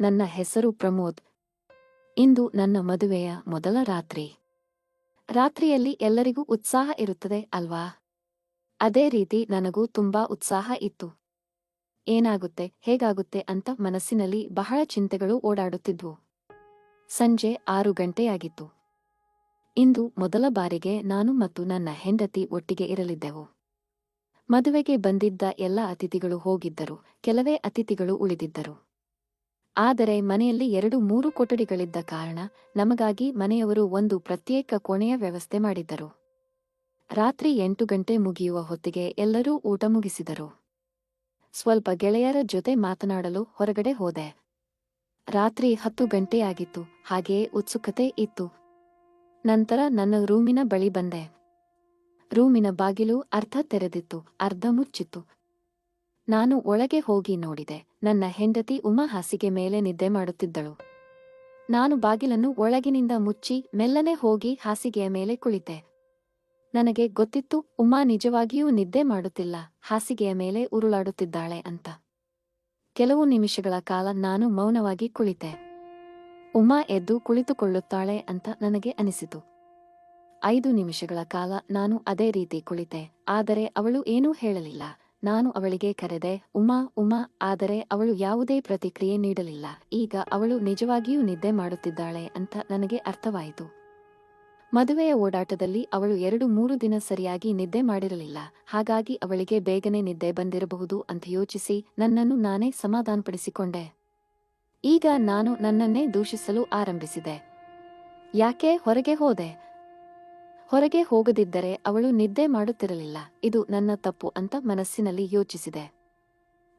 ನನ್ನ ಹೆಸರು ಪ್ರಮೋದ್. ಇಂದು ನನ್ನ ಮದುವೆಯ ಮೊದಲ ರಾತ್ರಿ. ರಾತ್ರಿಯಲ್ಲಿ ಎಲ್ಲರಿಗೂ ಉತ್ಸಾಹ ಇರುತ್ತದೆ ಅಲ್ವಾ? ಅದೇ ರೀತಿ ನನಗೂ ತುಂಬಾ ಉತ್ಸಾಹ ಇತ್ತು. ಏನಾಗುತ್ತೆ, ಹೇಗಾಗುತ್ತೆ ಅಂತ ಮನಸ್ಸಿನಲ್ಲಿ ಬಹಳ ಚಿಂತೆಗಳು ಓಡಾಡುತ್ತಿದ್ವು. ಸಂಜೆ ಆರು ಗಂಟೆಯಾಗಿತ್ತು. ಇಂದು ಮೊದಲ ಬಾರಿಗೆ ನಾನು ಮತ್ತು ನನ್ನ ಹೆಂಡತಿ ಒಟ್ಟಿಗೆ ಇರಲಿದ್ದೆವು. ಮದುವೆಗೆ ಬಂದಿದ್ದ ಎಲ್ಲ ಅತಿಥಿಗಳು ಹೋಗಿದ್ದರು, ಕೆಲವೇ ಅತಿಥಿಗಳು ಉಳಿದಿದ್ದರು. ಆದರೆ ಮನೆಯಲ್ಲಿ ಎರಡು ಮೂರು ಕೊಠಡಿಗಳಿದ್ದ ಕಾರಣ ನಮಗಾಗಿ ಮನೆಯವರು ಒಂದು ಪ್ರತ್ಯೇಕ ಕೋಣೆಯ ವ್ಯವಸ್ಥೆ ಮಾಡಿದ್ದರು. ರಾತ್ರಿ ಎಂಟು ಗಂಟೆ ಮುಗಿಯುವ ಹೊತ್ತಿಗೆ ಎಲ್ಲರೂ ಊಟ ಮುಗಿಸಿದರು. ಸ್ವಲ್ಪ ಗೆಳೆಯರ ಜೊತೆ ಮಾತನಾಡಲು ಹೊರಗಡೆ ಹೋದೆ. ರಾತ್ರಿ ಹತ್ತು ಗಂಟೆಯಾಗಿತ್ತು ಹಾಗೆಯೇ ಉತ್ಸುಕತೆ ಇತ್ತು. ನಂತರ ನನ್ನ ರೂಮಿನ ಬಳಿ ಬಂದೆ. ರೂಮಿನ ಬಾಗಿಲು ಅರ್ಧ ತೆರೆದಿತ್ತು, ಅರ್ಧ ಮುಚ್ಚಿತ್ತು ನಾನು ಒಳಗೆ ಹೋಗಿ ನೋಡಿದೆ. ನನ್ನ ಹೆಂಡತಿ ಉಮಾ ಹಾಸಿಗೆ ಮೇಲೆ ನಿದ್ದೆ ಮಾಡುತ್ತಿದ್ದಳು. ನಾನು ಬಾಗಿಲನ್ನು ಒಳಗಿನಿಂದ ಮುಚ್ಚಿ ಮೆಲ್ಲನೆ ಹೋಗಿ ಹಾಸಿಗೆಯ ಮೇಲೆ ಕುಳಿತೆ. ನನಗೆ ಗೊತ್ತಿತ್ತು, ಉಮಾ ನಿಜವಾಗಿಯೂ ನಿದ್ದೆ ಮಾಡುತ್ತಿಲ್ಲ, ಹಾಸಿಗೆಯ ಮೇಲೆ ಉರುಳಾಡುತ್ತಿದ್ದಾಳೆ ಅಂತ. ಕೆಲವು ನಿಮಿಷಗಳ ಕಾಲ ನಾನು ಮೌನವಾಗಿ ಕುಳಿತೆ. ಉಮಾ ಎದ್ದು ಕುಳಿತುಕೊಳ್ಳುತ್ತಾಳೆ ಅಂತ ನನಗೆ ಅನಿಸಿತು. ಐದು ನಿಮಿಷಗಳ ಕಾಲ ನಾನು ಅದೇ ರೀತಿ ಕುಳಿತೆ, ಆದರೆ ಅವಳು ಏನೂ ಹೇಳಲಿಲ್ಲ. ನಾನು ಅವಳಿಗೆ ಕರೆದೆ, ಉಮಾ ಉಮಾ, ಆದರೆ ಅವಳು ಯಾವುದೇ ಪ್ರತಿಕ್ರಿಯೆ ನೀಡಲಿಲ್ಲ. ಈಗ ಅವಳು ನಿಜವಾಗಿಯೂ ನಿದ್ದೆ ಮಾಡುತ್ತಿದ್ದಾಳೆ ಅಂತ ನನಗೆ ಅರ್ಥವಾಯಿತು. ಮದುವೆಯ ಓಡಾಟದಲ್ಲಿ ಅವಳು ಎರಡು ಮೂರು ದಿನ ಸರಿಯಾಗಿ ನಿದ್ದೆ ಮಾಡಿರಲಿಲ್ಲ. ಹಾಗಾಗಿ ಅವಳಿಗೆ ಬೇಗನೆ ನಿದ್ದೆ ಬಂದಿರಬಹುದು ಅಂತ ಯೋಚಿಸಿ ನನ್ನನ್ನು ನಾನೇ ಸಮಾಧಾನಪಡಿಸಿಕೊಂಡೆ. ಈಗ ನಾನು ನನ್ನನ್ನೇ ದೂಷಿಸಲು ಆರಂಭಿಸಿದೆ. ಯಾಕೆ ಹೊರಗೆ ಹೋದೆ? ಹೊರಗೆ ಹೋಗದಿದ್ದರೆ ಅವಳು ನಿದ್ದೆ ಮಾಡುತ್ತಿರಲಿಲ್ಲ. ಇದು ನನ್ನ ತಪ್ಪು ಅಂತ ಮನಸ್ಸಿನಲ್ಲಿ ಯೋಚಿಸಿದೆ.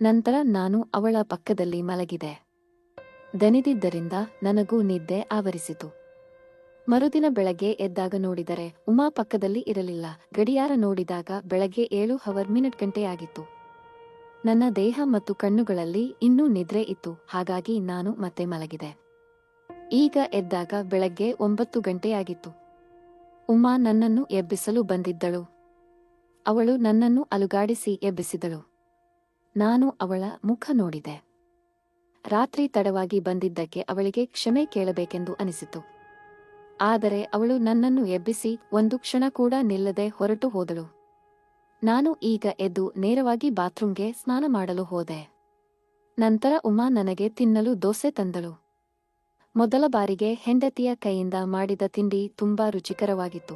ನಂತರ ನಾನು ಅವಳ ಪಕ್ಕದಲ್ಲಿ ಮಲಗಿದೆ. ದನಿದಿದ್ದರಿಂದ ನನಗೂ ನಿದ್ದೆ ಆವರಿಸಿತು. ಮರುದಿನ ಬೆಳಗ್ಗೆ ಎದ್ದಾಗ ನೋಡಿದರೆ ಉಮಾ ಪಕ್ಕದಲ್ಲಿ ಇರಲಿಲ್ಲ. ಗಡಿಯಾರ ನೋಡಿದಾಗ ಬೆಳಗ್ಗೆ ಏಳು ಹವರ್ ಮಿನಿಟ್ ಗಂಟೆಯಾಗಿತ್ತು ನನ್ನ ದೇಹ ಮತ್ತು ಕಣ್ಣುಗಳಲ್ಲಿ ಇನ್ನೂ ನಿದ್ರೆ ಇತ್ತು. ಹಾಗಾಗಿ ನಾನು ಮತ್ತೆ ಮಲಗಿದೆ. ಈಗ ಎದ್ದಾಗ ಬೆಳಗ್ಗೆ ಒಂಬತ್ತು ಗಂಟೆಯಾಗಿತ್ತು ಉಮಾ ನನ್ನನ್ನು ಎಬ್ಬಿಸಲು ಬಂದಿದ್ದಳು. ಅವಳು ನನ್ನನ್ನು ಅಲುಗಾಡಿಸಿ ಎಬ್ಬಿಸಿದಳು. ನಾನು ಅವಳ ಮುಖ ನೋಡಿದೆ. ರಾತ್ರಿ ತಡವಾಗಿ ಬಂದಿದ್ದಕ್ಕೆ ಅವಳಿಗೆ ಕ್ಷಮೆ ಕೇಳಬೇಕೆಂದು ಅನಿಸಿತು. ಆದರೆ ಅವಳು ನನ್ನನ್ನು ಎಬ್ಬಿಸಿ ಒಂದು ಕ್ಷಣ ಕೂಡ ನಿಲ್ಲದೆ ಹೊರಟು ಹೋದಳು. ನಾನು ಈಗ ಎದ್ದು ನೇರವಾಗಿ ಬಾತ್ರೂಂಗೆ ಸ್ನಾನ ಮಾಡಲು ಹೋದೆ. ನಂತರ ಉಮಾ ನನಗೆ ತಿನ್ನಲು ದೋಸೆ ತಂದಳು. ಮೊದಲ ಬಾರಿಗೆ ಹೆಂಡತಿಯ ಕೈಯಿಂದ ಮಾಡಿದ ತಿಂಡಿ ತುಂಬಾ ರುಚಿಕರವಾಗಿತ್ತು.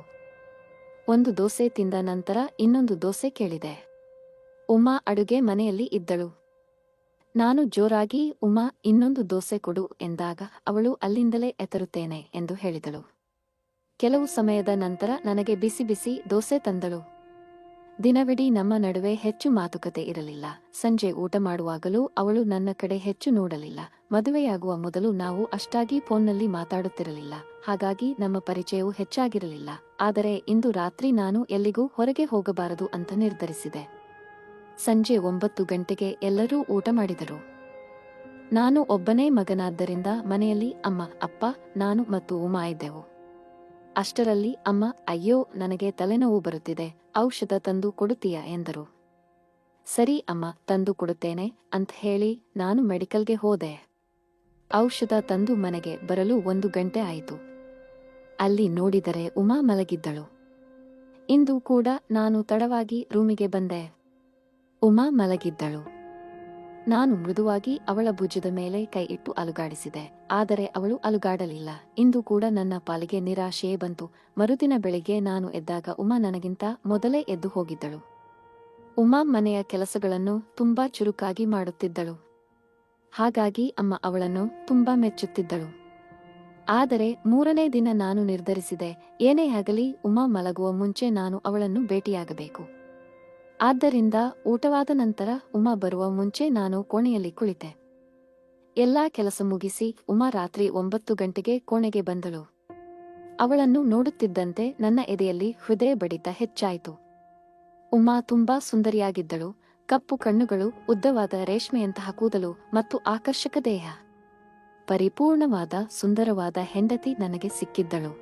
ಒಂದು ದೋಸೆ ತಿಂದ ನಂತರ ಇನ್ನೊಂದು ದೋಸೆ ಕೇಳಿದೆ. ಉಮಾ ಅಡುಗೆ ಮನೆಯಲ್ಲಿ ಇದ್ದಳು. ನಾನು ಜೋರಾಗಿ, ಉಮಾ, ಇನ್ನೊಂದು ದೋಸೆ ಕೊಡು ಎಂದಾಗ ಅವಳು ಅಲ್ಲಿಂದಲೇ ಎತರುತ್ತೇನೆ ಎಂದು ಹೇಳಿದಳು. ಕೆಲವು ಸಮಯದ ನಂತರ ನನಗೆ ಬಿಸಿ ಬಿಸಿ ದೋಸೆ ತಂದಳು. ದಿನವಿಡೀ ನಮ್ಮ ನಡುವೆ ಹೆಚ್ಚು ಮಾತುಕತೆ ಇರಲಿಲ್ಲ. ಸಂಜೆ ಊಟ ಮಾಡುವಾಗಲೂ ಅವಳು ನನ್ನ ಕಡೆ ಹೆಚ್ಚು ನೋಡಲಿಲ್ಲ. ಮದುವೆಯಾಗುವ ಮೊದಲು ನಾವು ಅಷ್ಟಾಗಿ ಫೋನ್ನಲ್ಲಿ ಮಾತಾಡುತ್ತಿರಲಿಲ್ಲ. ಹಾಗಾಗಿ ನಮ್ಮ ಪರಿಚಯವು ಹೆಚ್ಚಾಗಿರಲಿಲ್ಲ. ಆದರೆ ಇಂದು ರಾತ್ರಿ ನಾನು ಎಲ್ಲಿಗೂ ಹೊರಗೆ ಹೋಗಬಾರದು ಅಂತ ನಿರ್ಧರಿಸಿದೆ. ಸಂಜೆ ಒಂಬತ್ತು ಗಂಟೆಗೆ ಎಲ್ಲರೂ ಊಟ ಮಾಡಿದರು. ನಾನು ಒಬ್ಬನೇ ಮಗನಾದ್ದರಿಂದ ಮನೆಯಲ್ಲಿ ಅಮ್ಮ, ಅಪ್ಪ, ನಾನು ಮತ್ತು ಉಮಾ ಇದ್ದೆವು. ಅಷ್ಟರಲ್ಲಿ ಅಮ್ಮ, ಅಯ್ಯೋ, ನನಗೆ ತಲೆನೋವು ಬರುತ್ತಿದೆ. ಔಷಧ ತಂದು ಕೊಡುತ್ತೀಯಾ ಎಂದರು. ಸರಿ ಅಮ್ಮ, ತಂದು ಕೊಡುತ್ತೇನೆ ಅಂತ ಹೇಳಿ ನಾನು ಮೆಡಿಕಲ್ಗೆ ಹೋದೆ. ಔಷಧ ತಂದು ಮನೆಗೆ ಬರಲು ಒಂದು ಗಂಟೆ ಆಯಿತು. ಅಲ್ಲಿ ನೋಡಿದರೆ ಉಮಾ ಮಲಗಿದ್ದಳು. ಇಂದು ಕೂಡ ನಾನು ತಡವಾಗಿ ರೂಮಿಗೆ ಬಂದೆ. ಉಮಾ ಮಲಗಿದ್ದಳು. ನಾನು ಮೃದುವಾಗಿ ಅವಳ ಭುಜದ ಮೇಲೆ ಕೈ ಇಟ್ಟು ಅಲುಗಾಡಿಸಿದೆ. ಆದರೆ ಅವಳು ಅಲುಗಾಡಲಿಲ್ಲ. ಇಂದು ಕೂಡ ನನ್ನ ಪಾಲಿಗೆ ನಿರಾಶೆಯೇ ಬಂತು. ಮರುದಿನ ಬೆಳಿಗ್ಗೆ ನಾನು ಎದ್ದಾಗ ಉಮಾ ನನಗಿಂತ ಮೊದಲೇ ಎದ್ದು ಹೋಗಿದ್ದಳು. ಉಮಾ ಮನೆಯ ಕೆಲಸಗಳನ್ನು ತುಂಬಾ ಚುರುಕಾಗಿ ಮಾಡುತ್ತಿದ್ದಳು. ಹಾಗಾಗಿ ಅಮ್ಮ ಅವಳನ್ನು ತುಂಬಾ ಮೆಚ್ಚುತ್ತಿದ್ದಳು. ಆದರೆ ಮೂರನೇ ದಿನ ನಾನು ನಿರ್ಧರಿಸಿದೆ. ಏನೇ ಆಗಲಿ ಉಮಾ ಮಲಗುವ ಮುಂಚೆ ನಾನು ಅವಳನ್ನು ಭೇಟಿಯಾಗಬೇಕು. ಆದ್ದರಿಂದ ಊಟವಾದ ನಂತರ ಉಮಾ ಬರುವ ಮುಂಚೆ ನಾನು ಕೋಣೆಯಲ್ಲಿ ಕುಳಿತೆ. ಎಲ್ಲಾ ಕೆಲಸ ಮುಗಿಸಿ ಉಮಾ ರಾತ್ರಿ ಒಂಬತ್ತು ಗಂಟೆಗೆ ಕೋಣೆಗೆ ಬಂದಳು. ಅವಳನ್ನು ನೋಡುತ್ತಿದ್ದಂತೆ ನನ್ನ ಎದೆಯಲ್ಲಿ ಹೃದಯ ಬಡಿತ ಹೆಚ್ಚಾಯಿತು. ಉಮಾ ತುಂಬಾ ಸುಂದರಿಯಾಗಿದ್ದಳು, ಕಪ್ಪು ಕಣ್ಣುಗಳು, ಉದ್ದವಾದ ರೇಷ್ಮೆಯಂತಹ ಕೂದಲು ಮತ್ತು ಆಕರ್ಷಕ ದೇಹ. ಪರಿಪೂರ್ಣವಾದ, ಸುಂದರವಾದ ಹೆಂಡತಿ ನನಗೆ ಸಿಕ್ಕಿದ್ದಳು.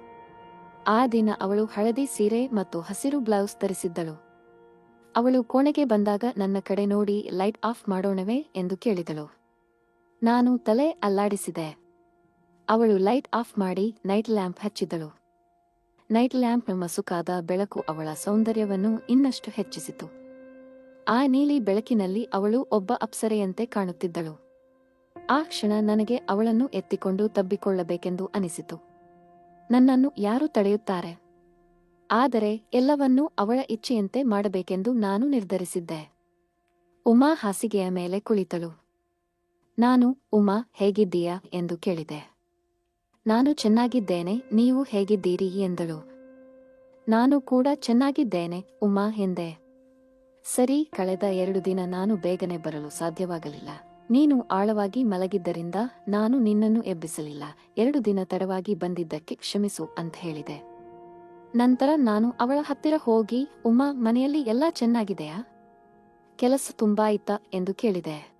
ಆ ದಿನ ಅವಳು ಹಳದಿ ಸೀರೆ ಮತ್ತು ಹಸಿರು ಬ್ಲೌಸ್ ಧರಿಸಿದ್ದಳು. ಅವಳು ಕೋಣೆಗೆ ಬಂದಾಗ ನನ್ನ ಕಡೆ ನೋಡಿ ಲೈಟ್ ಆಫ್ ಮಾಡೋಣವೇ ಎಂದು ಕೇಳಿದಳು. ನಾನು ತಲೆ ಅಲ್ಲಾಡಿಸಿದೆ. ಅವಳು ಲೈಟ್ ಆಫ್ ಮಾಡಿ ನೈಟ್ ಲ್ಯಾಂಪ್ ಹಚ್ಚಿದಳು. ನೈಟ್ ಲ್ಯಾಂಪ್ನ ಮಸುಕಾದ ಬೆಳಕು ಅವಳ ಸೌಂದರ್ಯವನ್ನು ಇನ್ನಷ್ಟು ಹೆಚ್ಚಿಸಿತು. ಆ ನೀಲಿ ಬೆಳಕಿನಲ್ಲಿ ಅವಳು ಒಬ್ಬ ಅಪ್ಸರೆಯಂತೆ ಕಾಣುತ್ತಿದ್ದಳು. ಆ ಕ್ಷಣ ನನಗೆ ಅವಳನ್ನು ಎತ್ತಿಕೊಂಡು ತಬ್ಬಿಕೊಳ್ಳಬೇಕೆಂದು ಅನಿಸಿತು. ನನ್ನನ್ನು ಯಾರು ತಡೆಯುತ್ತಾರೆ? ಆದರೆ ಎಲ್ಲವನ್ನೂ ಅವಳ ಇಚ್ಛೆಯಂತೆ ಮಾಡಬೇಕೆಂದು ನಾನು ನಿರ್ಧರಿಸಿದ್ದೆ. ಉಮಾ ಹಾಸಿಗೆಯ ಮೇಲೆ ಕುಳಿತಳು. ನಾನು, ಉಮಾ, ಹೇಗಿದ್ದೀಯಾ? ಎಂದು ಕೇಳಿದೆ. ನಾನು ಚೆನ್ನಾಗಿದ್ದೇನೆ, ನೀವು ಹೇಗಿದ್ದೀರಿ? ಎಂದಳು. ನಾನು ಕೂಡ ಚೆನ್ನಾಗಿದ್ದೇನೆ, ಉಮಾ ಎಂದೆ. ಸರಿ, ಕಳೆದ ಎರಡು ದಿನ ನಾನು ಬೇಗನೆ ಬರಲು ಸಾಧ್ಯವಾಗಲಿಲ್ಲ. ನೀನು ಆಳವಾಗಿ ಮಲಗಿದ್ದರಿಂದ ನಾನು ನಿನ್ನನ್ನು ಎಬ್ಬಿಸಲಿಲ್ಲ. ಎರಡು ದಿನ ತಡವಾಗಿ ಬಂದಿದ್ದಕ್ಕೆ ಕ್ಷಮಿಸು ಅಂತ ಹೇಳಿದೆ. ನಂತರ ನಾನು ಅವಳ ಹತ್ತಿರ ಹೋಗಿ, ಉಮಾ, ಮನೆಯಲ್ಲಿ ಎಲ್ಲ ಚೆನ್ನಾಗಿದೆಯಾ? ಕೆಲಸ ತುಂಬಾ ಇತ್ತಾ, ಎಂದು ಕೇಳಿದೆ.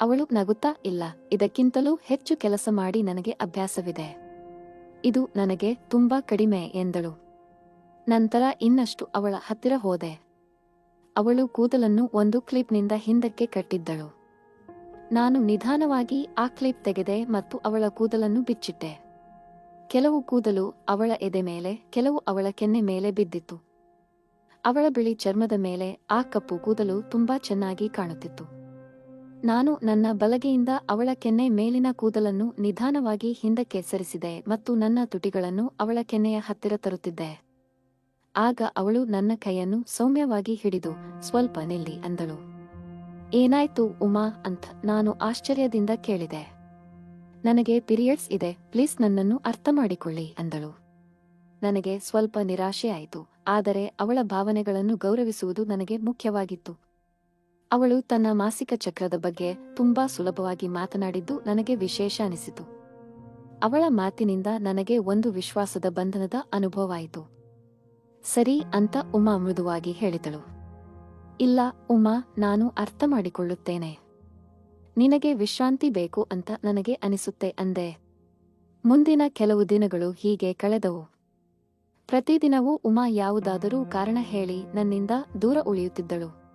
ಅವಳು ನಗುತ್ತಾ, ಇಲ್ಲ, ಇದಕ್ಕಿಂತಲೂ ಹೆಚ್ಚು ಕೆಲಸ ಮಾಡಿ ನನಗೆ ಅಭ್ಯಾಸವಿದೆ. ಇದು ನನಗೆ ತುಂಬಾ ಕಡಿಮೆ, ಎಂದಳು. ನಂತರ ಇನ್ನಷ್ಟು ಅವಳ ಹತ್ತಿರ ಹೋದೆ. ಅವಳು ಕೂದಲನ್ನು ಒಂದು ಕ್ಲಿಪ್ನಿಂದ ಹಿಂದಕ್ಕೆ ಕಟ್ಟಿದ್ದಳು. ನಾನು ನಿಧಾನವಾಗಿ ಆ ಕ್ಲಿಪ್ ತೆಗೆದೆ ಮತ್ತು ಅವಳ ಕೂದಲನ್ನು ಬಿಚ್ಚಿಟ್ಟೆ. ಕೆಲವು ಕೂದಲು ಅವಳ ಎದೆ ಮೇಲೆ, ಕೆಲವು ಅವಳ ಕೆನ್ನೆ ಮೇಲೆ ಬಿದ್ದಿತ್ತು. ಅವಳ ಬಿಳಿ ಚರ್ಮದ ಮೇಲೆ ಆ ಕಪ್ಪು ಕೂದಲು ತುಂಬಾ ಚೆನ್ನಾಗಿ ಕಾಣುತ್ತಿತ್ತು. ನಾನು ನನ್ನ ಬಲಗೆಯಿಂದ ಅವಳ ಕೆನ್ನೆ ಮೇಲಿನ ಕೂದಲನ್ನು ನಿಧಾನವಾಗಿ ಹಿಂದಕ್ಕೆ ಸರಿಸಿದೆ ಮತ್ತು ನನ್ನ ತುಟಿಗಳನ್ನು ಅವಳ ಕೆನ್ನೆಯ ಹತ್ತಿರ ತರುತ್ತಿದ್ದೆ. ಆಗ ಅವಳು ನನ್ನ ಕೈಯನ್ನು ಸೌಮ್ಯವಾಗಿ ಹಿಡಿದು, ಸ್ವಲ್ಪ ನಿಲ್ಲಿ ಅಂದಳು. ಏನಾಯ್ತು ಉಮಾ? ಅಂತ ನಾನು ಆಶ್ಚರ್ಯದಿಂದ ಕೇಳಿದೆ. ನನಗೆ ಪಿರಿಯಡ್ಸ್ ಇದೆ, ಪ್ಲೀಸ್ ನನ್ನನ್ನು ಅರ್ಥ ಮಾಡಿಕೊಳ್ಳಿ ಅಂದಳು. ನನಗೆ ಸ್ವಲ್ಪ ನಿರಾಶೆಯಾಯಿತು ಆದರೆ ಅವಳ ಭಾವನೆಗಳನ್ನು ಗೌರವಿಸುವುದು ನನಗೆ ಮುಖ್ಯವಾಗಿತ್ತು. ಅವಳು ತನ್ನ ಮಾಸಿಕ ಚಕ್ರದ ಬಗ್ಗೆ ತುಂಬಾ ಸುಲಭವಾಗಿ ಮಾತನಾಡಿದ್ದು ನನಗೆ ವಿಶೇಷ ಅನಿಸಿತು. ಅವಳ ಮಾತಿನಿಂದ ನನಗೆ ಒಂದು ವಿಶ್ವಾಸದ ಬಂಧನದ ಅನುಭವವಾಯಿತು ಸರಿ ಅಂತ ಉಮಾ ಮೃದುವಾಗಿ ಹೇಳಿದಳು. ಇಲ್ಲ, ಉಮಾ, ನಾನು ಅರ್ಥ ಮಾಡಿಕೊಳ್ಳುತ್ತೇನೆ ನಿನಗೆ ವಿಶ್ರಾಂತಿ ಬೇಕು ಅಂತ ನನಗೆ ಅನಿಸುತ್ತೆ ಅಂದೆ. ಮುಂದಿನ ಕೆಲವು ದಿನಗಳು ಹೀಗೆ ಕಳೆದವು. ಪ್ರತಿದಿನವೂ ಉಮಾ ಯಾವುದಾದರೂ ಕಾರಣ ಹೇಳಿ ನನ್ನಿಂದ ದೂರ ಉಳಿಯುತ್ತಿದ್ದಳು.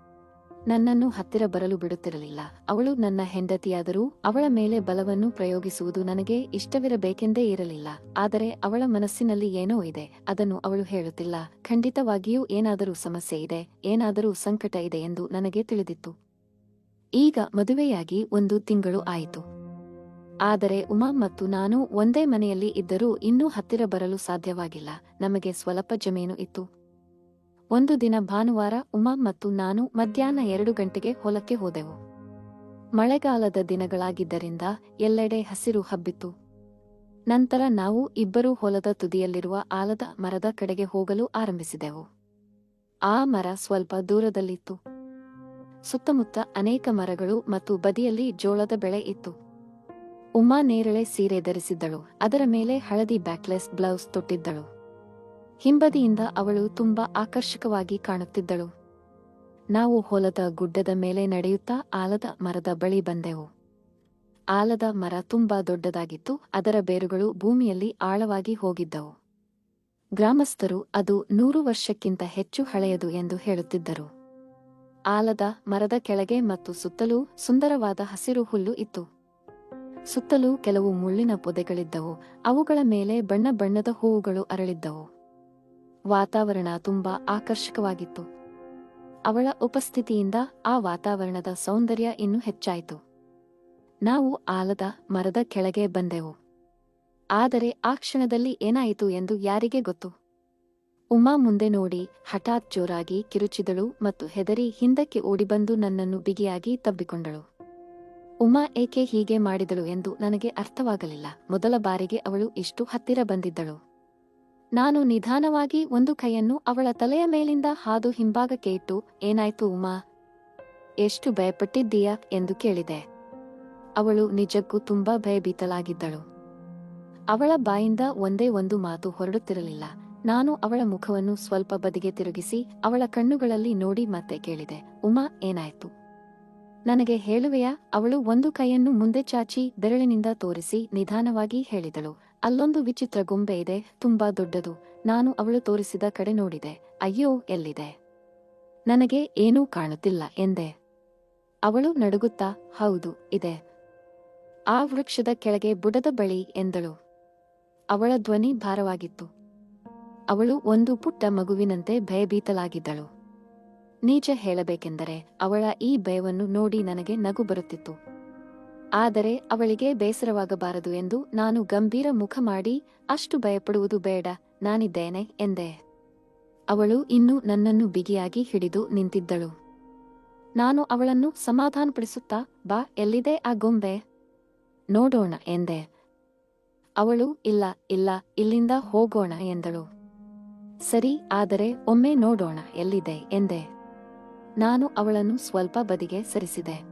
ನನ್ನನ್ನು ಹತ್ತಿರ ಬರಲು ಬಿಡುತ್ತಿರಲಿಲ್ಲ. ಅವಳು ನನ್ನ ಹೆಂಡತಿಯಾದರೂ ಅವಳ ಮೇಲೆ ಬಲವನ್ನು ಪ್ರಯೋಗಿಸುವುದು ನನಗೆ ಇಷ್ಟವಿರಬೇಕೆಂದೇ ಇರಲಿಲ್ಲ. ಆದರೆ ಅವಳ ಮನಸ್ಸಿನಲ್ಲಿ ಏನೋ ಇದೆ, ಅದನ್ನು ಅವಳು ಹೇಳುತ್ತಿಲ್ಲ. ಖಂಡಿತವಾಗಿಯೂ ಏನಾದರೂ ಸಮಸ್ಯೆ ಇದೆ, ಏನಾದರೂ ಸಂಕಟ ಇದೆ ಎಂದು ನನಗೆ ತಿಳಿದಿತ್ತು. ಈಗ ಮದುವೆಯಾಗಿ ಒಂದು ತಿಂಗಳು ಆಯಿತು. ಆದರೆ ಉಮಾ ಮತ್ತು ನಾನು ಒಂದೇ ಮನೆಯಲ್ಲಿ ಇದ್ದರೂ ಇನ್ನೂ ಹತ್ತಿರ ಬರಲು ಸಾಧ್ಯವಾಗಿಲ್ಲ. ನಮಗೆ ಸ್ವಲ್ಪ ಜಮೀನು ಇತ್ತು. ಒಂದು ದಿನ ಭಾನುವಾರ ಉಮಾ ಮತ್ತು ನಾನು ಮಧ್ಯಾಹ್ನ ಎರಡು ಗಂಟೆಗೆ ಹೊಲಕ್ಕೆ ಹೋದೆವು. ಮಳೆಗಾಲದ ದಿನಗಳಾಗಿದ್ದರಿಂದ ಎಲ್ಲೆಡೆ ಹಸಿರು ಹಬ್ಬಿತ್ತು. ನಂತರ ನಾವು ಇಬ್ಬರೂ ಹೊಲದ ತುದಿಯಲ್ಲಿರುವ ಆಲದ ಮರದ ಕಡೆಗೆ ಹೋಗಲು ಆರಂಭಿಸಿದೆವು. ಆ ಮರ ಸ್ವಲ್ಪ ದೂರದಲ್ಲಿತ್ತು. ಸುತ್ತಮುತ್ತ ಅನೇಕ ಮರಗಳು ಮತ್ತು ಬದಿಯಲ್ಲಿ ಜೋಳದ ಬೆಳೆ ಇತ್ತು. ಉಮಾ ನೇರಳೆ ಸೀರೆ ಧರಿಸಿದ್ದಳು, ಅದರ ಮೇಲೆ ಹಳದಿ ಬ್ಯಾಕ್ಲೆಸ್ ಬ್ಲೌಸ್ ತೊಟ್ಟಿದ್ದಳು. ಹಿಂಬದಿಯಿಂದ ಅವಳು ತುಂಬಾ ಆಕರ್ಷಕವಾಗಿ ಕಾಣುತ್ತಿದ್ದಳು. ನಾವು ಹೊಲದ ಗುಡ್ಡದ ಮೇಲೆ ನಡೆಯುತ್ತಾ ಆಲದ ಮರದ ಬಳಿ ಬಂದೆವು. ಆಲದ ಮರ ತುಂಬಾ ದೊಡ್ಡದಾಗಿತ್ತು, ಅದರ ಬೇರುಗಳು ಭೂಮಿಯಲ್ಲಿ ಆಳವಾಗಿ ಹೋಗಿದ್ದವು. ಗ್ರಾಮಸ್ಥರು ಅದು ನೂರು ವರ್ಷಕ್ಕಿಂತ ಹೆಚ್ಚು ಹಳೆಯದು ಎಂದು ಹೇಳುತ್ತಿದ್ದರು. ಆಲದ ಮರದ ಕೆಳಗೆ ಮತ್ತು ಸುತ್ತಲೂ ಸುಂದರವಾದ ಹಸಿರು ಹುಲ್ಲು ಇತ್ತು. ಸುತ್ತಲೂ ಕೆಲವು ಮುಳ್ಳಿನ ಪೊದೆಗಳಿದ್ದವು. ಅವುಗಳ ಮೇಲೆ ಬಣ್ಣ ಬಣ್ಣದ ಹೂವುಗಳು ಅರಳಿದ್ದವು. ವಾತಾವರಣ ತುಂಬಾ ಆಕರ್ಷಕವಾಗಿತ್ತು. ಅವಳ ಉಪಸ್ಥಿತಿಯಿಂದ ಆ ವಾತಾವರಣದ ಸೌಂದರ್ಯ ಇನ್ನೂ ಹೆಚ್ಚಾಯಿತು. ನಾವು ಆಲದ ಮರದ ಕೆಳಗೆ ಬಂದೆವು. ಆದರೆ ಆ ಕ್ಷಣದಲ್ಲಿ ಏನಾಯಿತು ಎಂದು ಯಾರಿಗೆ ಗೊತ್ತು? ಉಮಾ ಮುಂದೆ ನೋಡಿ, ಹಠಾತ್ ಜೋರಾಗಿ ಕಿರುಚಿದಳು ಮತ್ತು ಹೆದರಿ ಹಿಂದಕ್ಕೆ ಓಡಿಬಂದು ನನ್ನನ್ನು ಬಿಗಿಯಾಗಿ ತಬ್ಬಿಕೊಂಡಳು. ಉಮಾ ಏಕೆ ಹೀಗೆ ಮಾಡಿದಳು ಎಂದು ನನಗೆ ಅರ್ಥವಾಗಲಿಲ್ಲ. ಮೊದಲ ಬಾರಿಗೆ ಅವಳು ಇಷ್ಟು ಹತ್ತಿರ ಬಂದಿದ್ದಳು. ನಾನು ನಿಧಾನವಾಗಿ ಒಂದು ಕೈಯನ್ನು ಅವಳ ತಲೆಯ ಮೇಲಿಂದ ಹಾದು ಹಿಂಭಾಗಕ್ಕೆ ಇಟ್ಟು, ಏನಾಯ್ತು ಉಮಾ? ಎಷ್ಟು ಭಯಪಟ್ಟಿದ್ದೀಯಾ? ಎಂದು ಕೇಳಿದೆ. ಅವಳು ನಿಜಕ್ಕೂ ತುಂಬಾ ಭಯಭೀತಲಾಗಿದ್ದಳು ಅವಳ ಬಾಯಿಂದ ಒಂದೇ ಒಂದು ಮಾತು ಹೊರಡುತ್ತಿರಲಿಲ್ಲ. ನಾನು ಅವಳ ಮುಖವನ್ನು ಸ್ವಲ್ಪ ಬದಿಗೆ ತಿರುಗಿಸಿ ಅವಳ ಕಣ್ಣುಗಳಲ್ಲಿ ನೋಡಿ ಮತ್ತೆ ಕೇಳಿದೆ, ಉಮಾ, ಏನಾಯ್ತು? ನನಗೆ ಹೇಳುವೆಯಾ, ಅವಳು ಒಂದು ಕೈಯನ್ನು ಮುಂದೆ ಚಾಚಿ ಬೆರಳಿನಿಂದ ತೋರಿಸಿ ನಿಧಾನವಾಗಿ ಹೇಳಿದಳು, ಅಲ್ಲೊಂದು ವಿಚಿತ್ರ ಗೊಂಬೆ ಇದೆ, ತುಂಬಾ ದೊಡ್ಡದು, ನಾನು ಅವಳು ತೋರಿಸಿದ ಕಡೆ ನೋಡಿದೆ, ಅಯ್ಯೋ, ಎಲ್ಲಿದೆ? ನನಗೆ ಏನೂ ಕಾಣುತ್ತಿಲ್ಲ, ಎಂದೆ. ಅವಳು ನಡುಗುತ್ತಾ? ಹೌದು, ಇದೆ. ಆ ವೃಕ್ಷದ ಕೆಳಗೆ ಬುಡದ ಬಳಿ, ಎಂದಳು. ಅವಳ ಧ್ವನಿ ಭಾರವಾಗಿತ್ತು. ಅವಳು ಒಂದು ಪುಟ್ಟ ಮಗುವಿನಂತೆ ಭಯಭೀತಲಾಗಿದ್ದಳು ನೀಚ ಹೇಳಬೇಕೆಂದರೆ ಅವಳ ಈ ಭಯವನ್ನು ನೋಡಿ ನನಗೆ ನಗು ಬರುತ್ತಿತ್ತು. ಆದರೆ ಅವಳಿಗೆ ಬೇಸರವಾಗಬಾರದು ಎಂದು ನಾನು ಗಂಭೀರ ಮುಖ ಮಾಡಿ, ಅಷ್ಟು ಭಯಪಡುವುದು ಬೇಡ, ನಾನಿದ್ದೇನೆ ಎಂದೆ. ಅವಳು ಇನ್ನೂ ನನ್ನನ್ನು ಬಿಗಿಯಾಗಿ ಹಿಡಿದು ನಿಂತಿದ್ದಳು. ನಾನು ಅವಳನ್ನು ಸಮಾಧಾನಪಡಿಸುತ್ತಾ, ಬಾ, ಎಲ್ಲಿದೆ ಆ ಗೊಂಬೆ? ನೋಡೋಣ ಎಂದೆ. ಅವಳು, ಇಲ್ಲ ಇಲ್ಲ, ಇಲ್ಲಿಂದ ಹೋಗೋಣ ಎಂದಳು. ಸರಿ, ಆದರೆ ಒಮ್ಮೆ ನೋಡೋಣ ಎಲ್ಲಿದೆ ಎಂದೆ. ನಾನು ಅವಳನ್ನು ಸ್ವಲ್ಪ ಬದಿಗೆ ಸರಿಸಿದೆ.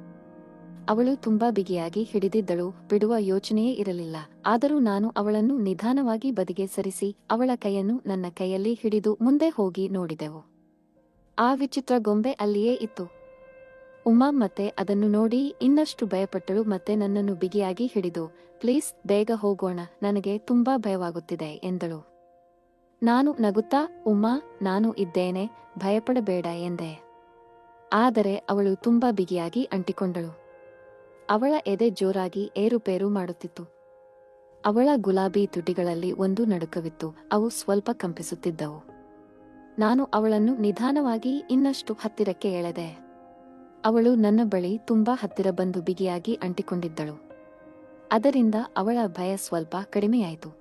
ಅವಳು ತುಂಬಾ ಬಿಗಿಯಾಗಿ ಹಿಡಿದಿದ್ದಳು, ಬಿಡುವ ಯೋಚನೆಯೇ ಇರಲಿಲ್ಲ. ಆದರೂ ನಾನು ಅವಳನ್ನು ನಿಧಾನವಾಗಿ ಬದಿಗೆ ಸರಿಸಿ, ಅವಳ ಕೈಯನ್ನು ನನ್ನ ಕೈಯಲ್ಲಿ ಹಿಡಿದು ಮುಂದೆ ಹೋಗಿ ನೋಡಿದೆವು. ಆ ವಿಚಿತ್ರ ಗೊಂಬೆ ಅಲ್ಲಿಯೇ ಇತ್ತು. ಉಮಾ ಮತ್ತೆ ಅದನ್ನು ನೋಡಿ ಇನ್ನಷ್ಟು ಭಯಪಟ್ಟಳು ಮತ್ತೆ ನನ್ನನ್ನು ಬಿಗಿಯಾಗಿ ಹಿಡಿದು, ಪ್ಲೀಸ್ ಬೇಗ ಹೋಗೋಣ, ನನಗೆ ತುಂಬಾ ಭಯವಾಗುತ್ತಿದೆ, ಎಂದಳು. ನಾನು ನಗುತ್ತಾ, ಉಮ್ಮಾ, ನಾನು ಇದ್ದೇನೆ, ಭಯಪಡಬೇಡ ಎಂದೆ. ಆದರೆ ಅವಳು ತುಂಬಾ ಬಿಗಿಯಾಗಿ ಅಂಟಿಕೊಂಡಳು. ಅವಳ ಎದೆ ಜೋರಾಗಿ ಏರುಪೇರು ಮಾಡುತ್ತಿತ್ತು. ಅವಳ ಗುಲಾಬಿ ತುಟಿಗಳಲ್ಲಿ ಒಂದು ನಡುಕವಿತ್ತು, ಅವು ಸ್ವಲ್ಪ ಕಂಪಿಸುತ್ತಿದ್ದವು. ನಾನು ಅವಳನ್ನು ನಿಧಾನವಾಗಿ ಇನ್ನಷ್ಟು ಹತ್ತಿರಕ್ಕೆ ಎಳೆದೆ. ಅವಳು ನನ್ನ ಬಳಿ ತುಂಬಾ ಹತ್ತಿರ ಬಂದು ಬಿಗಿಯಾಗಿ ಅಂಟಿಕೊಂಡಿದ್ದಳು. ಅದರಿಂದ ಅವಳ ಭಯ ಸ್ವಲ್ಪ ಕಡಿಮೆಯಾಯಿತು.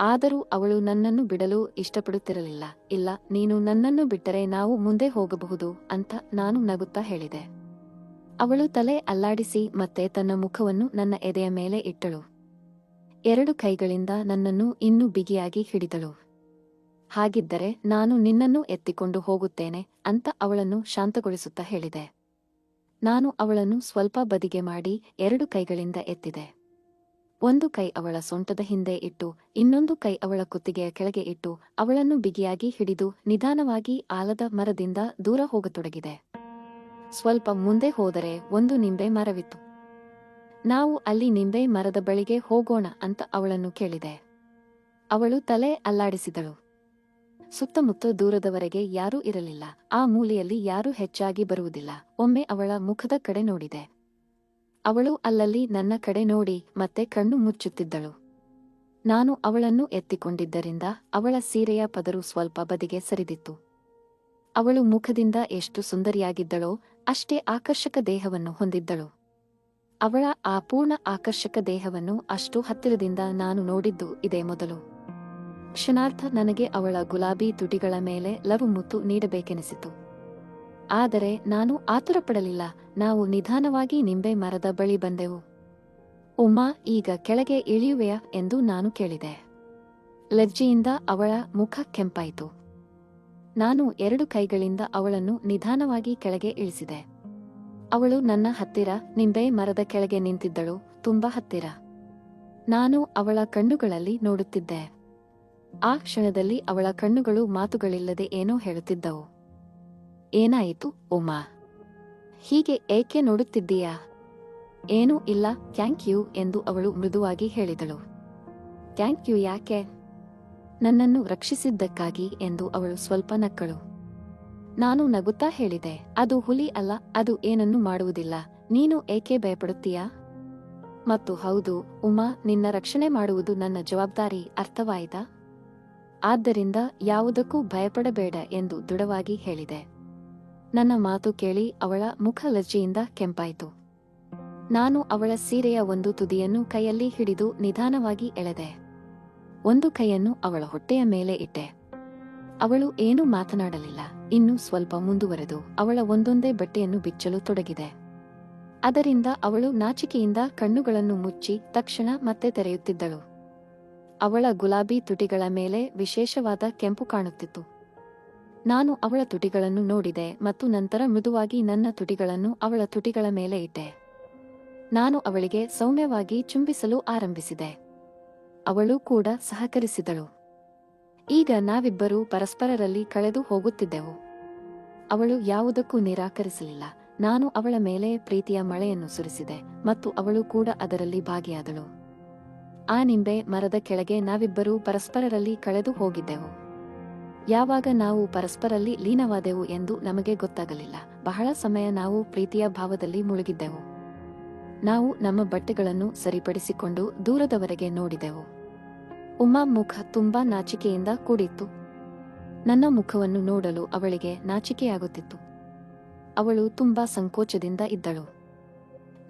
ಆದರೂ ಅವಳು ನನ್ನನ್ನು ಬಿಡಲು ಇಷ್ಟಪಡುತ್ತಿರಲಿಲ್ಲ. ಇಲ್ಲ, ನೀನು ನನ್ನನ್ನು ಬಿಟ್ಟರೆ ನಾವು ಮುಂದೆ ಹೋಗಬಹುದು ಅಂತ ನಾನು ನಗುತ್ತಾ ಹೇಳಿದೆ. ಅವಳು ತಲೆ ಅಲ್ಲಾಡಿಸಿ ಮತ್ತೆ ತನ್ನ ಮುಖವನ್ನು ನನ್ನ ಎದೆಯ ಮೇಲೆ ಇಟ್ಟಳು. ಎರಡು ಕೈಗಳಿಂದ ನನ್ನನ್ನು ಇನ್ನೂ ಬಿಗಿಯಾಗಿ ಹಿಡಿದಳು. ಹಾಗಿದ್ದರೆ ನಾನು ನಿನ್ನನ್ನು ಎತ್ತಿಕೊಂಡು ಹೋಗುತ್ತೇನೆ ಅಂತ ಅವಳನ್ನು ಶಾಂತಗೊಳಿಸುತ್ತಾ ಹೇಳಿದೆ. ನಾನು ಅವಳನ್ನು ಸ್ವಲ್ಪ ಬದಿಗೆ ಮಾಡಿ ಎರಡು ಕೈಗಳಿಂದ ಎತ್ತಿದೆ. ಒಂದು ಕೈ ಅವಳ ಸೊಂಟದ ಹಿಂದೆ ಇಟ್ಟು, ಇನ್ನೊಂದು ಕೈ ಅವಳ ಕುತ್ತಿಗೆಯ ಕೆಳಗೆ ಇಟ್ಟು, ಅವಳನ್ನು ಬಿಗಿಯಾಗಿ ಹಿಡಿದು ನಿಧಾನವಾಗಿ ಆಲದ ಮರದಿಂದ ದೂರ ಹೋಗತೊಡಗಿದೆ. ಸ್ವಲ್ಪ ಮುಂದೆ ಹೋದರೆ ಒಂದು ನಿಂಬೆ ಮರವಿತ್ತು. ನಾವು ಅಲ್ಲಿ ನಿಂಬೆ ಮರದ ಬಳಿಗೆ ಹೋಗೋಣ ಅಂತ ಅವಳನ್ನು ಕೇಳಿದೆ. ಅವಳು ತಲೆ ಅಲ್ಲಾಡಿಸಿದಳು. ಸುತ್ತಮುತ್ತ ದೂರದವರೆಗೆ ಯಾರೂ ಇರಲಿಲ್ಲ. ಆ ಮೂಲೆಯಲ್ಲಿ ಯಾರೂ ಹೆಚ್ಚಾಗಿ ಬರುವುದಿಲ್ಲ. ಒಮ್ಮೆ ಅವಳ ಮುಖದ ಕಡೆ ನೋಡಿದೆ. ಅವಳು ಅಲ್ಲಲ್ಲಿ ನನ್ನ ಕಡೆ ನೋಡಿ ಮತ್ತೆ ಕಣ್ಣು ಮುಚ್ಚುತ್ತಿದ್ದಳು. ನಾನು ಅವಳನ್ನು ಎತ್ತಿಕೊಂಡಿದ್ದರಿಂದ ಅವಳ ಸೀರೆಯ ಪದರು ಸ್ವಲ್ಪ ಬದಿಗೆ ಸರಿದಿತ್ತು. ಅವಳು ಮುಖದಿಂದ ಎಷ್ಟು ಸುಂದರಿಯಾಗಿದ್ದಳೋ ಅಷ್ಟೇ ಆಕರ್ಷಕ ದೇಹವನ್ನು ಹೊಂದಿದ್ದಳು. ಅವಳ ಆ ಪೂರ್ಣ ಆಕರ್ಷಕ ದೇಹವನ್ನು ಅಷ್ಟು ಹತ್ತಿರದಿಂದ ನಾನು ನೋಡಿದ್ದು ಇದೇ ಮೊದಲು. ಕ್ಷಣಾರ್ಥ ನನಗೆ ಅವಳ ಗುಲಾಬಿ ತುಟಿಗಳ ಮೇಲೆ ಲವು ಮುತ್ತು ನೀಡಬೇಕೆನಿಸಿತು. ಆದರೆ ನಾನು ಆತುರಪಡಲಿಲ್ಲ. ನಾವು ನಿಧಾನವಾಗಿ ನಿಂಬೆ ಮರದ ಬಳಿ ಬಂದೆವು. ಉಮಾ, ಈಗ ಕೆಳಗೆ ಇಳಿಯುವೆಯ ಎಂದು ನಾನು ಕೇಳಿದೆ. ಲಜ್ಜೆಯಿಂದ ಅವಳ ಮುಖ ಕೆಂಪಾಯಿತು. ನಾನು ಎರಡು ಕೈಗಳಿಂದ ಅವಳನ್ನು ನಿಧಾನವಾಗಿ ಕೆಳಗೆ ಇಳಿಸಿದೆ. ಅವಳು ನನ್ನ ಹತ್ತಿರ, ನಿಂಬೆ ಮರದ ಕೆಳಗೆ ನಿಂತಿದ್ದಳು, ತುಂಬಾ ಹತ್ತಿರ. ನಾನು ಅವಳ ಕಣ್ಣುಗಳಲ್ಲಿ ನೋಡುತ್ತಿದ್ದೆ. ಆ ಕ್ಷಣದಲ್ಲಿ ಅವಳ ಕಣ್ಣುಗಳು ಮಾತುಗಳಿಲ್ಲದೆ ಏನೋ ಹೇಳುತ್ತಿದ್ದವು. ಏನಾಯಿತು, ಉಮಾ? ಹೀಗೆ ಏಕೆ ನೋಡುತ್ತಿದ್ದೀಯಾ? ಏನೂ ಇಲ್ಲ, ಥ್ಯಾಂಕ್ ಯು ಎಂದು ಅವಳು ಮೃದುವಾಗಿ ಹೇಳಿದಳು. ಥ್ಯಾಂಕ್ ಯು ಯಾಕೆ? ನನ್ನನ್ನು ರಕ್ಷಿಸಿದ್ದಕ್ಕಾಗಿ ಎಂದು ಅವಳು ಸ್ವಲ್ಪ ನಕ್ಕಳು. ನಾನು ನಗುತ್ತಾ ಹೇಳಿದೆ, ಅದು ಹುಲಿ ಅಲ್ಲ, ಅದು ಏನನ್ನೂ ಮಾಡುವುದಿಲ್ಲ, ನೀನು ಏಕೆ ಭಯಪಡುತ್ತೀಯಾ? ಮತ್ತು ಹೌದು, ಉಮಾ, ನಿನ್ನ ರಕ್ಷಣೆ ಮಾಡುವುದು ನನ್ನ ಜವಾಬ್ದಾರಿ, ಅರ್ಥವಾಯಿತಾ? ಆದ್ದರಿಂದ ಯಾವುದಕ್ಕೂ ಭಯಪಡಬೇಡ ಎಂದು ದೃಢವಾಗಿ ಹೇಳಿದೆ. ನನ್ನ ಮಾತು ಕೇಳಿ ಅವಳ ಮುಖ ಲಜ್ಜೆಯಿಂದ ಕೆಂಪಾಯಿತು. ನಾನು ಅವಳ ಸೀರೆಯ ಒಂದು ತುದಿಯನ್ನು ಕೈಯಲ್ಲಿ ಹಿಡಿದು ನಿಧಾನವಾಗಿ ಎಳೆದೆ. ಒಂದು ಕೈಯನ್ನು ಅವಳ ಹೊಟ್ಟೆಯ ಮೇಲೆ ಇಟ್ಟೆ. ಅವಳು ಏನೂ ಮಾತನಾಡಲಿಲ್ಲ. ಇನ್ನು ಸ್ವಲ್ಪ ಮುಂದುವರೆದು ಅವಳ ಒಂದೊಂದೇ ಬಟ್ಟೆಯನ್ನು ಬಿಚ್ಚಲು ತೊಡಗಿದೆ. ಅದರಿಂದ ಅವಳು ನಾಚಿಕೆಯಿಂದ ಕಣ್ಣುಗಳನ್ನು ಮುಚ್ಚಿ ತಕ್ಷಣ ಮತ್ತೆ ತೆರೆಯುತ್ತಿದ್ದಳು. ಅವಳ ಗುಲಾಬಿ ತುಟಿಗಳ ಮೇಲೆ ವಿಶೇಷವಾದ ಕೆಂಪು ಕಾಣುತ್ತಿತ್ತು. ನಾನು ಅವಳ ತುಟಿಗಳನ್ನು ನೋಡಿದೆ ಮತ್ತು ನಂತರ ಮೃದುವಾಗಿ ನನ್ನ ತುಟಿಗಳನ್ನು ಅವಳ ತುಟಿಗಳ ಮೇಲೆ ಇಟ್ಟೆ. ನಾನು ಅವಳಿಗೆ ಸೌಮ್ಯವಾಗಿ ಚುಂಬಿಸಲು ಆರಂಭಿಸಿದೆ. ಅವಳು ಕೂಡ ಸಹಕರಿಸಿದಳು. ಈಗ ನಾವಿಬ್ಬರೂ ಪರಸ್ಪರರಲ್ಲಿ ಕಳೆದು ಹೋಗುತ್ತಿದ್ದೆವು. ಅವಳು ಯಾವುದಕ್ಕೂ ನಿರಾಕರಿಸಲಿಲ್ಲ. ನಾನು ಅವಳ ಮೇಲೆ ಪ್ರೀತಿಯ ಮಳೆಯನ್ನು ಸುರಿಸಿದೆ ಮತ್ತು ಅವಳು ಕೂಡ ಅದರಲ್ಲಿ ಭಾಗಿಯಾದಳು. ಆ ನಿಂಬೆ ಮರದ ಕೆಳಗೆ ನಾವಿಬ್ಬರೂ ಪರಸ್ಪರರಲ್ಲಿ ಕಳೆದು ಹೋಗಿದ್ದೆವು. ಯಾವಾಗ ನಾವು ಪರಸ್ಪರಲ್ಲಿ ಲೀನವಾದೆವು ಎಂದು ನಮಗೆ ಗೊತ್ತಾಗಲಿಲ್ಲ. ಬಹಳ ಸಮಯ ನಾವು ಪ್ರೀತಿಯ ಭಾವದಲ್ಲಿ ಮುಳುಗಿದ್ದೆವು. ನಾವು ನಮ್ಮ ಬಟ್ಟೆಗಳನ್ನು ಸರಿಪಡಿಸಿಕೊಂಡು ದೂರದವರೆಗೆ ನೋಡಿದೆವು. ಉಮಾ ಮುಖ ತುಂಬಾ ನಾಚಿಕೆಯಿಂದ ಕೂಡಿತ್ತು. ನನ್ನ ಮುಖವನ್ನು ನೋಡಲು ಅವಳಿಗೆ ನಾಚಿಕೆಯಾಗುತ್ತಿತ್ತು. ಅವಳು ತುಂಬಾ ಸಂಕೋಚದಿಂದ ಇದ್ದಳು.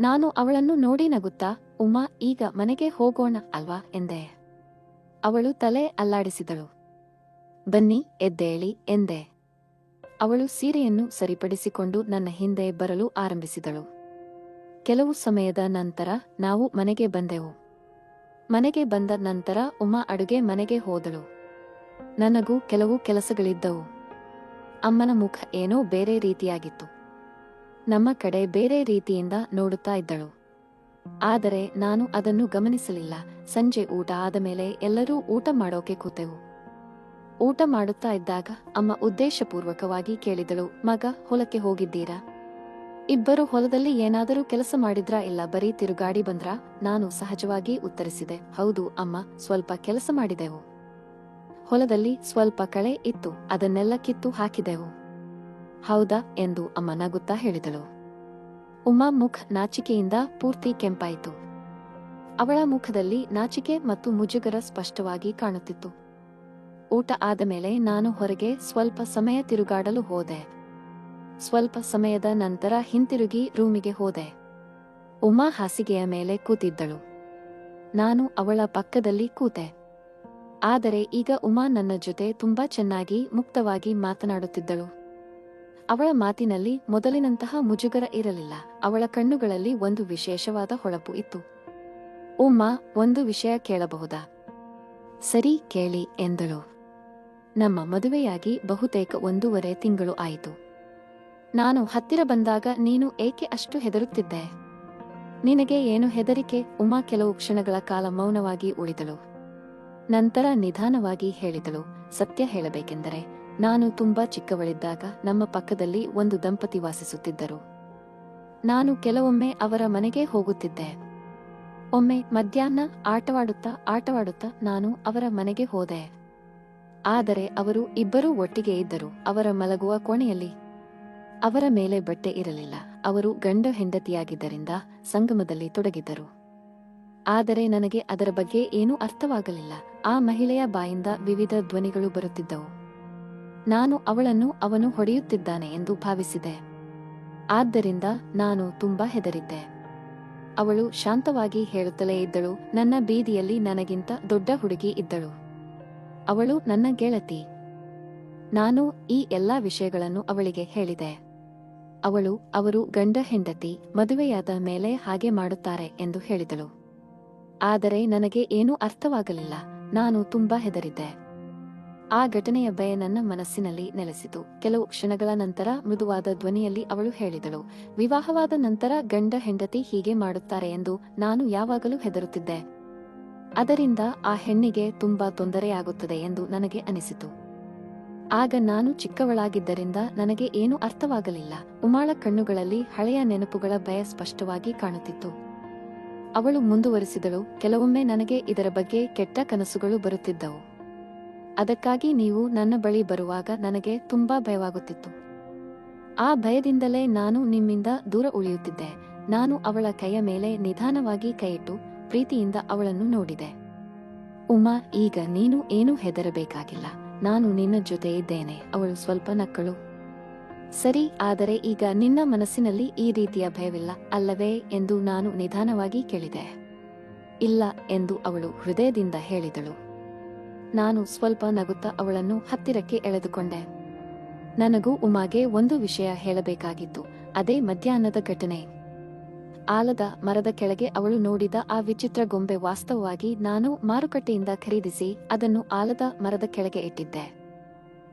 ನಾನು ಅವಳನ್ನು ನೋಡಿ ನಗುತ್ತಾ, ಉಮಾ, ಈಗ ಮನೆಗೆ ಹೋಗೋಣ ಅಲ್ವಾ? ಎಂದೆ. ಅವಳು ತಲೆ ಅಲ್ಲಾಡಿಸಿದಳು. ಬನ್ನಿ, ಎದ್ದೇಳಿ, ಎಂದೆ. ಅವಳು ಸೀರೆಯನ್ನು ಸರಿಪಡಿಸಿಕೊಂಡು ನನ್ನ ಹಿಂದೆ ಬರಲು ಆರಂಭಿಸಿದಳು. ಕೆಲವು ಸಮಯದ ನಂತರ ನಾವು ಮನೆಗೆ ಬಂದೆವು. ಮನೆಗೆ ಬಂದ ನಂತರ ಉಮಾ ಅಡುಗೆ ಮನೆಗೆ ಹೋದಳು. ನನಗೂ ಕೆಲವು ಕೆಲಸಗಳಿದ್ದವು. ಅಮ್ಮನ ಮುಖ ಏನೋ ಬೇರೆ ರೀತಿಯಾಗಿತ್ತು. ನಮ್ಮ ಕಡೆ ಬೇರೆ ರೀತಿಯಿಂದ ನೋಡುತ್ತಾ ಇದ್ದಳು. ಆದರೆ ನಾನು ಅದನ್ನು ಗಮನಿಸಲಿಲ್ಲ. ಸಂಜೆ ಊಟ ಆದ ಮೇಲೆ ಎಲ್ಲರೂ ಊಟ ಮಾಡೋಕೆ ಕೂತೆವು. ಊಟ ಮಾಡುತ್ತಾ ಇದ್ದಾಗ ಅಮ್ಮ ಉದ್ದೇಶಪೂರ್ವಕವಾಗಿ ಕೇಳಿದಳು, ಮಗ, ಹೊಲಕ್ಕೆ ಹೋಗಿದ್ದೀರಾ? ಇಬ್ಬರು ಹೊಲದಲ್ಲಿ ಏನಾದರೂ ಕೆಲಸ ಮಾಡಿದ್ರಾ ಇಲ್ಲ ಬರೀ ತಿರುಗಾಡಿ ಬಂದ್ರಾ? ನಾನು ಸಹಜವಾಗಿ ಉತ್ತರಿಸಿದೆ, ಹೌದು ಅಮ್ಮ, ಸ್ವಲ್ಪ ಕೆಲಸ ಮಾಡಿದೆವು. ಹೊಲದಲ್ಲಿ ಸ್ವಲ್ಪ ಕಳೆ ಇತ್ತು, ಅದನ್ನೆಲ್ಲ ಕಿತ್ತು ಹಾಕಿದೆವು. ಹೌದಾ? ಎಂದು ಅಮ್ಮ ನಗುತ್ತಾ ಹೇಳಿದಳು. ಉಮಾ ಮುಖ ನಾಚಿಕೆಯಿಂದ ಪೂರ್ತಿ ಕೆಂಪಾಯಿತು. ಅವಳ ಮುಖದಲ್ಲಿ ನಾಚಿಕೆ ಮತ್ತು ಮುಜುಗರ ಸ್ಪಷ್ಟವಾಗಿ ಕಾಣುತ್ತಿತ್ತು. ಊಟ ಆದ ಮೇಲೆ ನಾನು ಹೊರಗೆ ಸ್ವಲ್ಪ ಸಮಯ ತಿರುಗಾಡಲು ಹೋದೆ. ಸ್ವಲ್ಪ ಸಮಯದ ನಂತರ ಹಿಂತಿರುಗಿ ರೂಮಿಗೆ ಹೋದೆ. ಉಮಾ ಹಾಸಿಗೆಯ ಮೇಲೆ ಕೂತಿದ್ದಳು. ನಾನು ಅವಳ ಪಕ್ಕದಲ್ಲಿ ಕೂತೆ. ಆದರೆ ಈಗ ಉಮಾ ನನ್ನ ಜೊತೆ ತುಂಬಾ ಚೆನ್ನಾಗಿ, ಮುಕ್ತವಾಗಿ ಮಾತನಾಡುತ್ತಿದ್ದಳು. ಅವಳ ಮಾತಿನಲ್ಲಿ ಮೊದಲಿನಂತಹ ಮುಜುಗರ ಇರಲಿಲ್ಲ. ಅವಳ ಕಣ್ಣುಗಳಲ್ಲಿ ಒಂದು ವಿಶೇಷವಾದ ಹೊಳಪು ಇತ್ತು. ಉಮ್ಮ ಒಂದು ವಿಷಯ ಕೇಳಬಹುದಾ? ಸರಿ, ಕೇಳಿ, ಎಂದಳು. ನಮ್ಮ ಮದುವೆಯಾಗಿ ಬಹುತೇಕ ಒಂದೂವರೆ ತಿಂಗಳು ಆಯಿತು. ನಾನು ಹತ್ತಿರ ಬಂದಾಗ ನೀನು ಏಕೆ ಅಷ್ಟು ಹೆದರುತ್ತಿದ್ದೆ? ನಿನಗೆ ಏನು ಹೆದರಿಕೆ? ಉಮಾ ಕೆಲವು ಕ್ಷಣಗಳ ಕಾಲ ಮೌನವಾಗಿ ಉಳಿದಳು. ನಂತರ ನಿಧಾನವಾಗಿ ಹೇಳಿದಳು, ಸತ್ಯ ಹೇಳಬೇಕೆಂದರೆ ನಾನು ತುಂಬಾ ಚಿಕ್ಕವಳಿದ್ದಾಗ ನಮ್ಮ ಪಕ್ಕದಲ್ಲಿ ಒಂದು ದಂಪತಿ ವಾಸಿಸುತ್ತಿದ್ದರು. ನಾನು ಕೆಲವೊಮ್ಮೆ ಅವರ ಮನೆಗೆ ಹೋಗುತ್ತಿದ್ದೆ. ಒಮ್ಮೆ ಮಧ್ಯಾಹ್ನ ಆಟವಾಡುತ್ತಾ ಆಟವಾಡುತ್ತಾ ನಾನು ಅವರ ಮನೆಗೆ ಹೋದೆ. ಆದರೆ ಅವರು ಇಬ್ಬರೂ ಒಟ್ಟಿಗೆ ಇದ್ದರು. ಅವರ ಮಲಗುವ ಕೋಣೆಯಲ್ಲಿ ಅವರ ಮೇಲೆ ಬಟ್ಟೆ ಇರಲಿಲ್ಲ. ಅವರು ಗಂಡ ಹೆಂಡತಿಯಾಗಿದ್ದರಿಂದ ಸಂಗಮದಲ್ಲಿ ತೊಡಗಿದ್ದರು. ಆದರೆ ನನಗೆ ಅದರ ಬಗ್ಗೆ ಏನೂ ಅರ್ಥವಾಗಲಿಲ್ಲ. ಆ ಮಹಿಳೆಯ ಬಾಯಿಂದ ವಿವಿಧ ಧ್ವನಿಗಳು ಬರುತ್ತಿದ್ದವು. ನಾನು ಅವಳನ್ನು ಅವನು ಹೊಡೆಯುತ್ತಿದ್ದಾನೆ ಎಂದು ಭಾವಿಸಿದೆ. ಆದ್ದರಿಂದ ನಾನು ತುಂಬಾ ಹೆದರಿದ್ದೆ. ಅವಳು ಶಾಂತವಾಗಿ ಹೇಳುತ್ತಲೇ ಇದ್ದಳು. ನನ್ನ ಬೀದಿಯಲ್ಲಿ ನನಗಿಂತ ದೊಡ್ಡ ಹುಡುಗಿ ಇದ್ದಳು. ಅವಳು ನನ್ನ ಗೆಳತಿ. ನಾನು ಈ ಎಲ್ಲಾ ವಿಷಯಗಳನ್ನು ಅವಳಿಗೆ ಹೇಳಿದೆ. ಅವಳು ಅವರು ಗಂಡ ಹೆಂಡತಿ, ಮದುವೆಯಾದ ಮೇಲೆ ಹಾಗೆ ಮಾಡುತ್ತಾರೆ ಎಂದು ಹೇಳಿದಳು. ಆದರೆ ನನಗೆ ಏನೂ ಅರ್ಥವಾಗಲಿಲ್ಲ, ನಾನು ತುಂಬಾ ಹೆದರಿದ್ದೆ. ಆ ಘಟನೆಯ ಭಯ ನನ್ನ ಮನಸ್ಸಿನಲ್ಲಿ ನೆಲೆಸಿತು. ಕೆಲವು ಕ್ಷಣಗಳ ನಂತರ ಮೃದುವಾದ ಧ್ವನಿಯಲ್ಲಿ ಅವಳು ಹೇಳಿದಳು, ವಿವಾಹವಾದ ನಂತರ ಗಂಡ ಹೆಂಡತಿ ಹೀಗೆ ಮಾಡುತ್ತಾರೆ ಎಂದು ನಾನು ಯಾವಾಗಲೂ ಹೆದರುತ್ತಿದ್ದೆ. ಅದರಿಂದ ಆ ಹೆಣ್ಣಿಗೆ ತುಂಬಾ ತೊಂದರೆಯಾಗುತ್ತದೆ ಎಂದು ನನಗೆ ಅನಿಸಿತು. ಆಗ ನಾನು ಚಿಕ್ಕವಳಾಗಿದ್ದರಿಂದ ನನಗೆ ಏನೂ ಅರ್ಥವಾಗಲಿಲ್ಲ. ಉಮಾಳ ಕಣ್ಣುಗಳಲ್ಲಿ ಹಳೆಯ ನೆನಪುಗಳ ಭಯ ಸ್ಪಷ್ಟವಾಗಿ ಕಾಣುತ್ತಿತ್ತು. ಅವಳು ಮುಂದುವರಿಸಿದಳು. ಕೆಲವೊಮ್ಮೆ ನನಗೆ ಇದರ ಬಗ್ಗೆ ಕೆಟ್ಟ ಕನಸುಗಳು ಬರುತ್ತಿದ್ದವು. ಅದಕ್ಕಾಗಿ ನೀವು ನನ್ನ ಬಳಿ ಬರುವಾಗ ನನಗೆ ತುಂಬಾ ಭಯವಾಗುತ್ತಿತ್ತು. ಆ ಭಯದಿಂದಲೇ ನಾನು ನಿಮ್ಮಿಂದ ದೂರ ಉಳಿಯುತ್ತಿದ್ದೆ. ನಾನು ಅವಳ ಕೈಯ ಮೇಲೆ ನಿಧಾನವಾಗಿ ಕೈಯಿಟ್ಟು ಪ್ರೀತಿಯಿಂದ ಅವಳನ್ನು ನೋಡಿದೆ. ಉಮಾ, ಈಗ ನೀನು ಏನೂ ಹೆದರಬೇಕಾಗಿಲ್ಲ. ನಾನು ನಿನ್ನ ಜೊತೆ ಇದ್ದೇನೆ. ಅವಳು ಸ್ವಲ್ಪ ನಕ್ಕಳು. ಸರಿ, ಆದರೆ ಈಗ ನಿನ್ನ ಮನಸ್ಸಿನಲ್ಲಿ ಈ ರೀತಿಯ ಭಯವಿಲ್ಲ, ಅಲ್ಲವೇ ಎಂದು ನಾನು ನಿಧಾನವಾಗಿ ಕೇಳಿದೆ. ಇಲ್ಲ ಎಂದು ಅವಳು ಹೃದಯದಿಂದ ಹೇಳಿದಳು. ನಾನು ಸ್ವಲ್ಪ ನಗುತ್ತಾ ಅವಳನ್ನು ಹತ್ತಿರಕ್ಕೆ ಎಳೆದುಕೊಂಡೆ. ನನಗೂ ಉಮಾಗೆ ಒಂದು ವಿಷಯ ಹೇಳಬೇಕಾಗಿತ್ತು. ಅದೇ ಮಧ್ಯಾಹ್ನದ ಘಟನೆ. ಆಲದ ಮರದ ಕೆಳಗೆ ಅವಳು ನೋಡಿದ ಆ ವಿಚಿತ್ರ ಗೊಂಬೆ ವಾಸ್ತವವಾಗಿ ನಾನು ಮಾರುಕಟ್ಟೆಯಿಂದ ಖರೀದಿಸಿ ಅದನ್ನು ಆಲದ ಮರದ ಕೆಳಗೆ ಇಟ್ಟಿದ್ದೆ.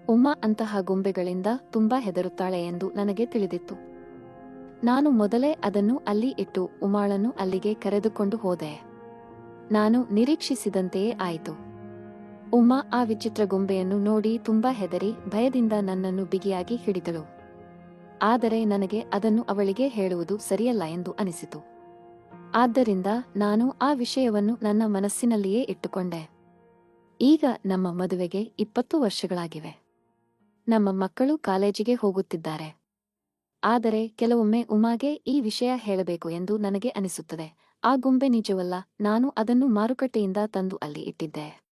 ಉಮ್ಮ ಅಂತಹ ಗೊಂಬೆಗಳಿಂದ ತುಂಬಾ ಹೆದರುತ್ತಾಳೆ ಎಂದು ನನಗೆ ತಿಳಿದಿತ್ತು. ನಾನು ಮೊದಲೇ ಅದನ್ನು ಅಲ್ಲಿ ಇಟ್ಟು ಉಮಾಳನ್ನು ಅಲ್ಲಿಗೆ ಕರೆದುಕೊಂಡು ಹೋದೆ. ನಾನು ನಿರೀಕ್ಷಿಸಿದಂತೆಯೇ ಆಯಿತು. ಉಮ್ಮ ಆ ವಿಚಿತ್ರ ಗೊಂಬೆಯನ್ನು ನೋಡಿ ತುಂಬಾ ಹೆದರಿ ಭಯದಿಂದ ನನ್ನನ್ನು ಬಿಗಿಯಾಗಿ ಹಿಡಿದಳು. ಆದರೆ ನನಗೆ ಅದನ್ನು ಅವಳಿಗೆ ಹೇಳುವುದು ಸರಿಯಲ್ಲ ಎಂದು ಅನಿಸಿತು. ಆದ್ದರಿಂದ ನಾನು ಆ ವಿಷಯವನ್ನು ನನ್ನ ಮನಸ್ಸಿನಲ್ಲಿಯೇ ಇಟ್ಟುಕೊಂಡೆ. ಈಗ ನಮ್ಮ ಮದುವೆಗೆ ಇಪ್ಪತ್ತು ವರ್ಷಗಳಾಗಿವೆ. ನಮ್ಮ ಮಕ್ಕಳು ಕಾಲೇಜಿಗೆ ಹೋಗುತ್ತಿದ್ದಾರೆ. ಆದರೆ ಕೆಲವೊಮ್ಮೆ ಉಮಾಗೆ ಈ ವಿಷಯ ಹೇಳಬೇಕು ಎಂದು ನನಗೆ ಅನಿಸುತ್ತದೆ. ಆ ಗೊಂಬೆ ನಿಜವಲ್ಲ, ನಾನು ಅದನ್ನು ಮಾರುಕಟ್ಟೆಯಿಂದ ತಂದು ಅಲ್ಲಿ ಇಟ್ಟಿದ್ದೆ.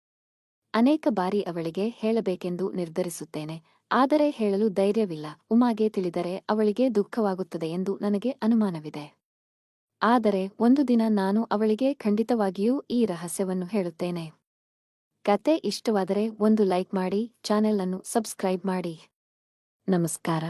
ಅನೇಕ ಬಾರಿ ಅವಳಿಗೆ ಹೇಳಬೇಕೆಂದು ನಿರ್ಧರಿಸುತ್ತೇನೆ. ಆದರೆ ಹೇಳಲು ಧೈರ್ಯವಿಲ್ಲ. ಉಮಾಗೆ ತಿಳಿದರೆ ಅವಳಿಗೆ ದುಃಖವಾಗುತ್ತದೆ ಎಂದು ನನಗೆ ಅನುಮಾನವಿದೆ. ಆದರೆ ಒಂದು ದಿನ ನಾನು ಅವಳಿಗೆ ಖಂಡಿತವಾಗಿಯೂ ಈ ರಹಸ್ಯವನ್ನು ಹೇಳುತ್ತೇನೆ. ಕತೆ ಇಷ್ಟವಾದರೆ ಒಂದು ಲೈಕ್ ಮಾಡಿ, ಚಾನೆಲ್ ಅನ್ನು ಸಬ್ಸ್ಕ್ರೈಬ್ ಮಾಡಿ. ನಮಸ್ಕಾರ.